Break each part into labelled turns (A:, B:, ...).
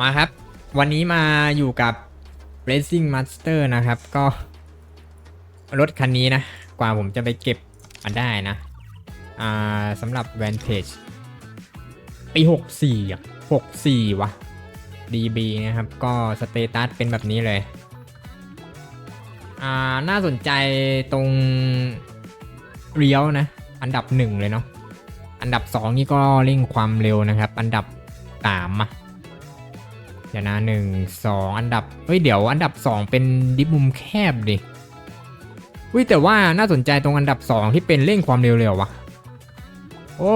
A: มาครับ วันนี้มาอยู่กับ Racing Master นะครับ ก็ รถคันนี้นะ กว่าผมจะไปเก็บมาได้นะ อ่าสำหรับ Vantage ปี 64อะ64 วะ DB นะครับ ก็สเตตัสเป็นแบบนี้เลย อ่า น่าสนใจตรงเลี้ยวนะ อันดับหนึ่งเลยเนาะ อันดับสองนี่ก็เร่งความเร็วนะครับ อันดับสามอะ ดี๋ยวนะหนึ่งสองอันดับเฮ้ยเดี๋ยวอันดับสองเป็นดิฟมุมแคบดิอุ้ยแต่ว่าน่าสนใจตรงอันดับสองที่เป็นเร่งความเร็วเลยเหรอวะโอ้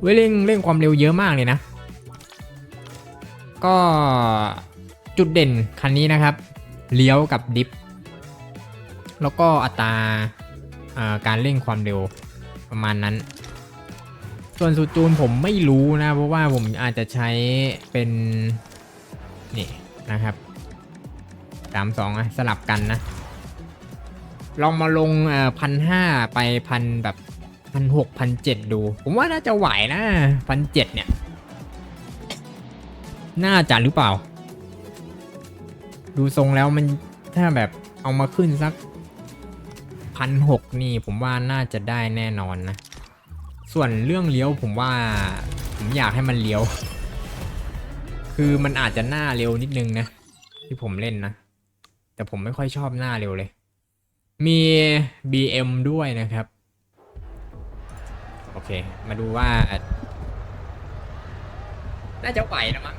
A: เว้ยเร่งเร่งความเร็วเยอะมากเลยนะ ก็จุดเด่นคันนี้นะครับเลี้ยวกับดิฟแล้วก็อัตราการเร่งความเร็วประมาณนั้น ส่วนสูตรจูนผมไม่รู้นะ เพราะว่าผมอาจจะใช้เป็น นี่นะครับสามสองสลับกันนะ ลองมาลงพันห้าไปพันแบบพันหกพันเจ็ดดู ผมว่าน่าจะไหวนะพันเจ็ดเนี่ย น่าจะหรือเปล่า ดูทรงแล้วมันถ้าแบบเอามาขึ้นสักพันหกนี่ผมว่าน่าจะได้แน่นอนนะ ส่วนเรื่องเลี้ยวผมว่าผมอยากให้มันเลี้ยว คือมันอาจจะหน้าเร็วนิดนึงนะ ที่ผมเล่นนะ แต่ผมไม่ค่อยชอบหน้าเร็วเลย มี BM ด้วยนะครับ โอเค มาดูว่า น่าจะไหวนะมั้ง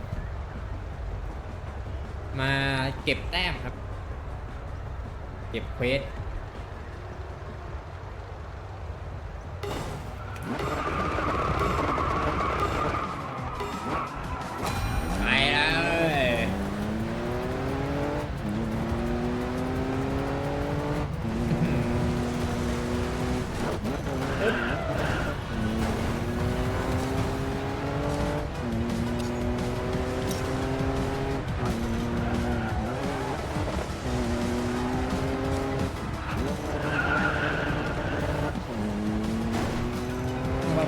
A: มาเก็บแต้มครับ เก็บเควส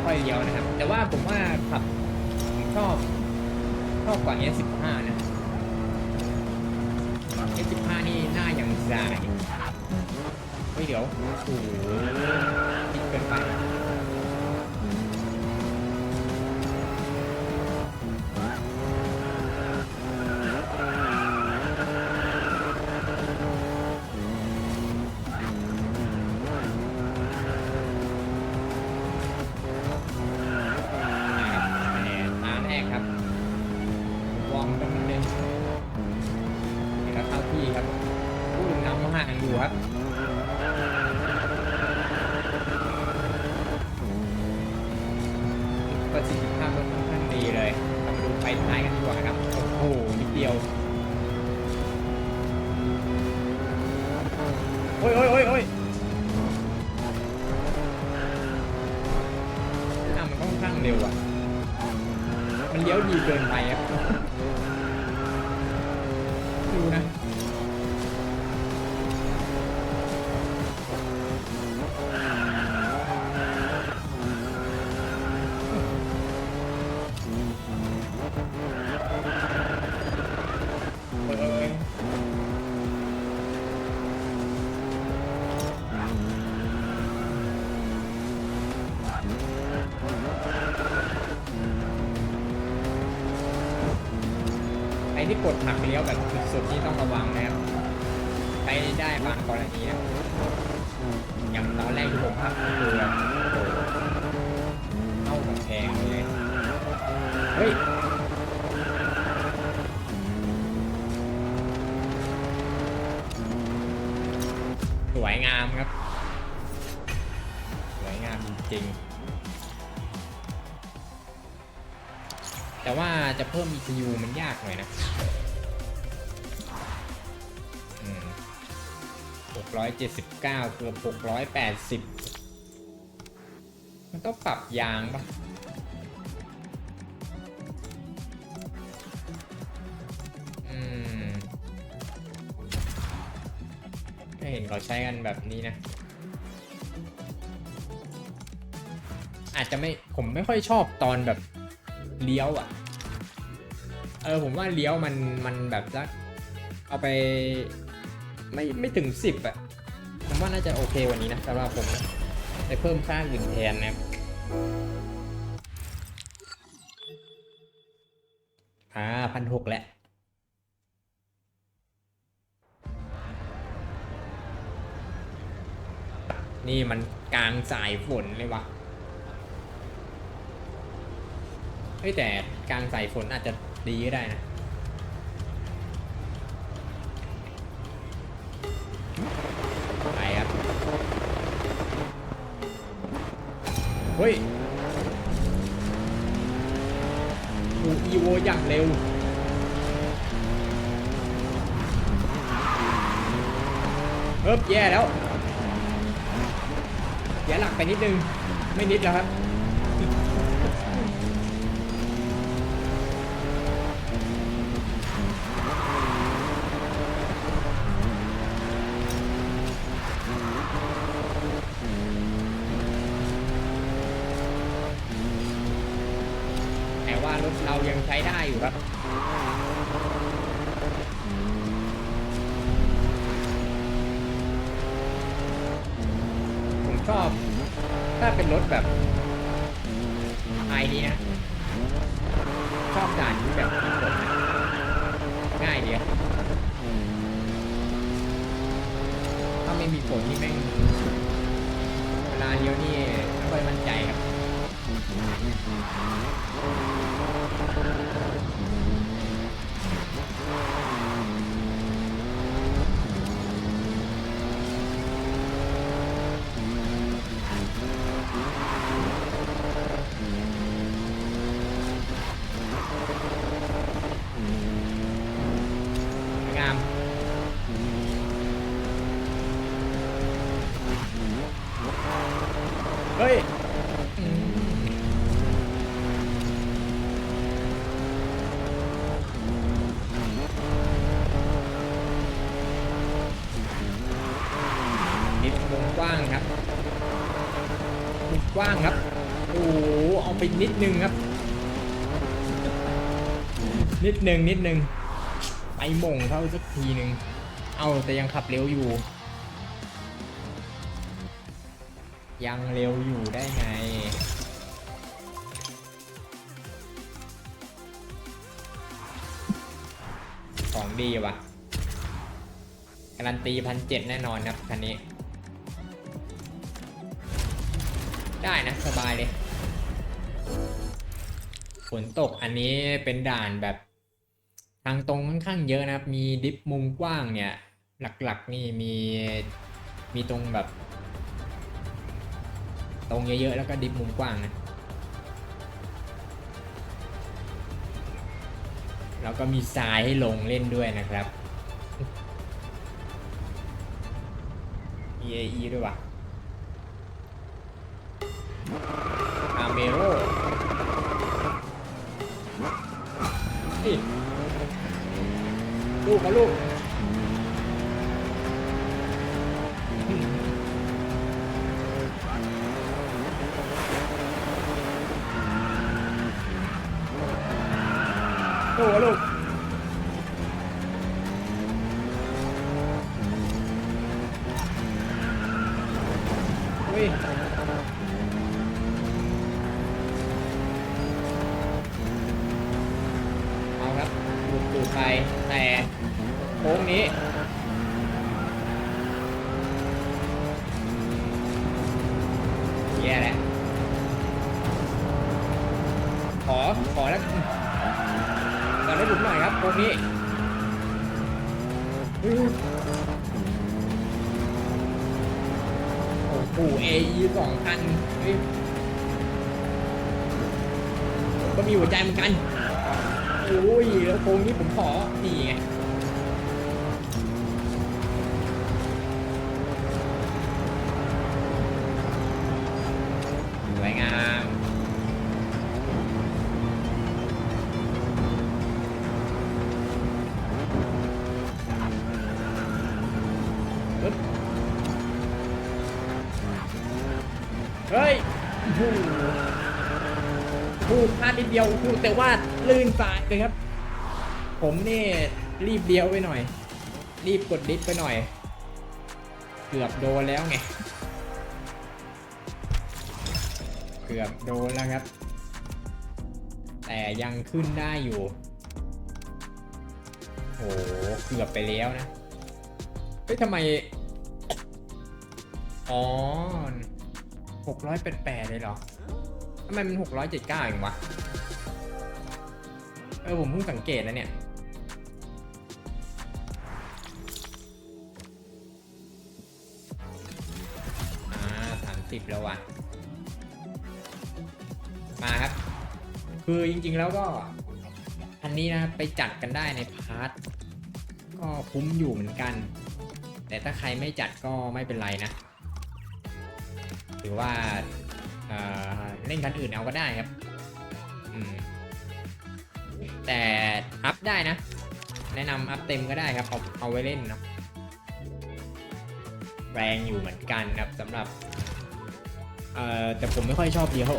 A: ค่อยเลี้ยวนะครับ แต่ว่าผมว่าขับผมชอบชอบกว่า S15 นะ S15 นี่หน้าอย่างสายเฮ้ยเดี๋ยวโอ้โห เกินไปครับ ที่กดหักเลี้ยวแบบสุดๆนี่ต้องระวังนะครับใช้ได้บางกรณีนะอย่างตอนแรกที่ผมหักก็คือแบบโอ้โหเข้ากำแพงเลยเฮ้ยสวยงามครับ สวยงามจริงๆ แต่ว่าจะเพิ่ม ECU มันยากหน่อยนะอืม679 เกือบ 680 มันต้องปรับยางปะอืมเห็นเขาใช้กันแบบนี้นะ อาจจะไม่ ผมไม่ค่อยชอบตอนแบบเลี้ยวอะ ออผมว่าเลี้ยวมันมันแบบสักเอาไปไม่ไม่ถึงสิบอะผมว่าน่าจะโอเควันนี้นะสำหรับผมนะได้เพิ่มค่าอื่นแทนนะครับอ่าพันหกแหละนี่มันกลางสายฝนเลยวะเฮ้ยแต่กลางสายฝนอาจจะ ดีก็ได้นะไปครับเฮ้ยดูอีโวอย่างเร็วเฮ้ยแย่แล้วเสียหลักไปนิดนึง ไม่นิดแล้วครับารถเรายังใช้ได้อยู่ครับผมชอบ ถ้าเป็นรถแบบไอนี้นะชอบด่านที่แบบมีฝนนะง่ายเดีอะถ้าไม่มีฝนนี่แม่งเวลาเลี้ยวนี่ไม่ค่อยมั่นใจครับ Mm-hmm. นิดนึงครับ นิดนึงนิดนึงไปหม่งเขาสักทีหนึ่งเอาแต่ยังขับเร็วอยู่ ยังเร็วอยู่ได้ไงของดีว่ะการันตีพันเจ็ดแน่นอนครับคันนี้ ได้นะ สบายเลย ฝนตกอันนี้เป็นด่านแบบ ทางตรงค่อนข้างเยอะนะครับ มีดิฟมุมกว้างเนี่ย หลักๆนี่มีมีตรงแบบ ตรงเยอะๆแล้วก็ดิฟมุมกว้างนะแล้วก็มีทรายให้ลงเล่นด้วยนะครับ EAE ด้วยว่ะ นี่ลูกกับลูกลูกกับลูกอุ้ย ไปแต่โค้งนี้แย่แล้วขอ ขอแล้วขอได้หลุมหน่อยครับโค้งนี้อุ้ยโอ้โหเอสองคันก็มีหัวใจเหมือนกัน โอ้ยแล้วโค้งนี้ผมขอ นี่ไงสวยงามเฮ้ย พูพลาดนิดเดียวพูดแต่ว่าลื่นสายเลยครับ ผมนี่รีบเดียวไปหน่อย รีบกดดิสไปหน่อย เกือบโดนแล้วไง เกือบโดนแล้วครับ แต่ยังขึ้นได้อยู่โหเกือบไปแล้วนะ เฮ้ยทำไม อ๋อหกร้อยแปดแปดเลยเหรอ ทำไมมันหกร้อยเจ็ดเก้าเองวะ เออผมเพิ่งสังเกตนะเนี่ย อ่าสามสิบแล้วว่ะ มาครับ คือจริงๆแล้วก็ อันนี้นะครับไปจัดกันได้ในพาร์ท ก็คุ้มอยู่เหมือนกัน แต่ถ้าใครไม่จัดก็ไม่เป็นไรนะหรือว่า เอ่อเล่นกันอื่นเอาก็ได้ครับอืมแต่อัพได้นะ แนะนำอัพเต็มก็ได้ครับ เอาเอาไว้เล่นเนาะแรงอยู่เหมือนกันครับสำหรับเอ่อแต่ผมไม่ค่อยชอบเดียว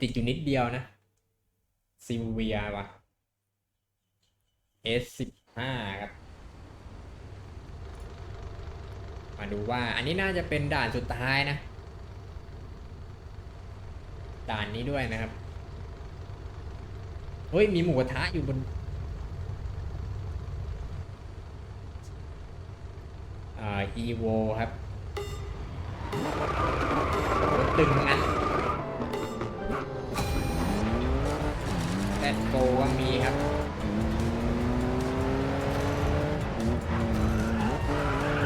A: ติดอยู่นิดเดียวนะซิลเวียว่ะ S15 ครับ มาดูว่าอันนี้น่าจะเป็นด่านสุดท้ายนะ ด่านนี้ด้วยนะครับ เฮ้ย มีหมูกระทะอยู่บนอ่า EVO ครับตึงงนั้นแซดโกก็มีครับ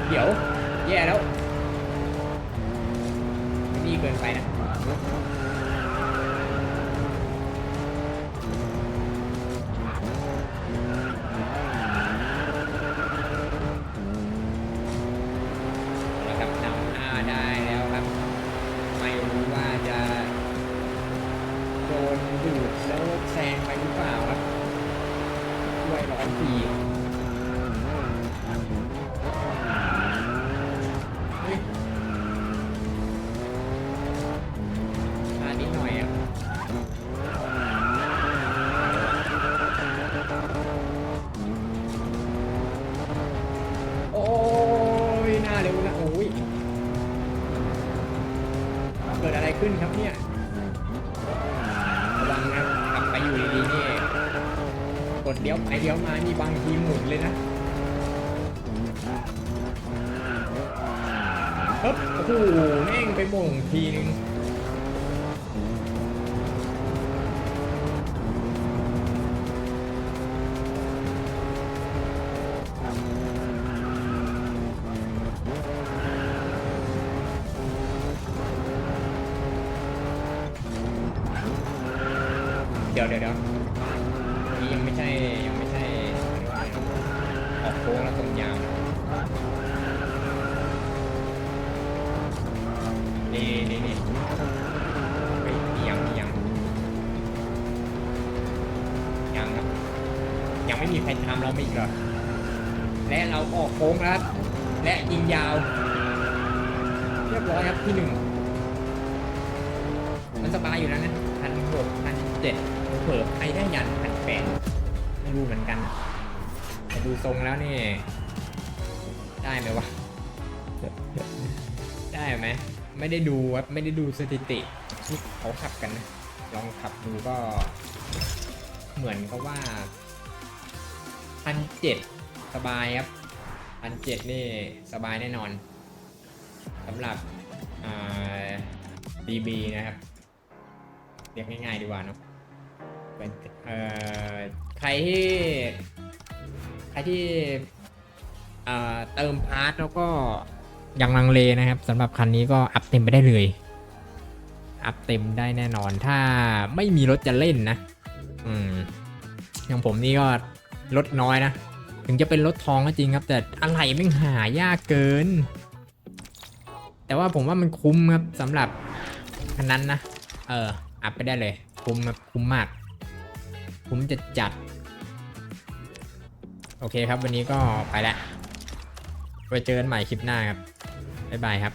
A: เดี๋ยว ย่แล้ว ขึ้นครับเนี่ยระวังนะขับไปอยู่ดีๆนี่กดเลี้ยวไปเลี้ยวมานี่บางทีหมุนเลยนะปึ๊บโอ้โหแม่งไปหมงทีนึง ดี๋ยวเดี๋ยวเดี๋ยวนี่ยังไม่ใช่ยังไม่ใช่ออกโค้งแล้วตรงยาวนี่นี่นี่เฮ้ยนี่ยังยังยังครับยังไม่มีใครทำเราไม่อีกเหรอและเราออกโค้งแล้วครับและยิงยาว เรียบร้อยครับที่หนึ่งมันสบายอยู่แล้วนะพันหกพันเจ็ด เผื่อใครได้ยันพันแปดไม่รู้เหมือนกันแต่ดูทรงแล้วนี่ ได้ไหมวะ ได้ไหม ไม่ได้ดูครับไม่ได้ดูสถิติที่เขาขับกันนะ ลองขับดูก็ เหมือนกับว่าพันเจ็ดสบายครับพันเจ็ดนี่สบายแน่นอนสำหรับอ่า DB นะครับ เรียกง่ายๆดีกว่าเนาะ เอ่อใครที่ใครที่เอ่อเติมพาร์ทแล้วก็ยังลังเลนะครับสำหรับคันนี้ก็อัพเต็มไปได้เลย อัพเต็มได้แน่นอนถ้าไม่มีรถจะเล่นนะ อืมอย่างผมนี่ก็รถน้อยนะ ถึงจะเป็นรถทองก็จริงครับ แต่อะไรไม่หายากเกิน แต่ว่าผมว่ามันคุ้มครับสำหรับคันนั้นนะ เออ อัพไปได้เลย คุ้มครับคุ้มมาก คุ้มจะจัด โอเคครับ วันนี้ก็ไปแล้วไว้เจอกันใหม่คลิปหน้าครับ บ๊ายบายครับ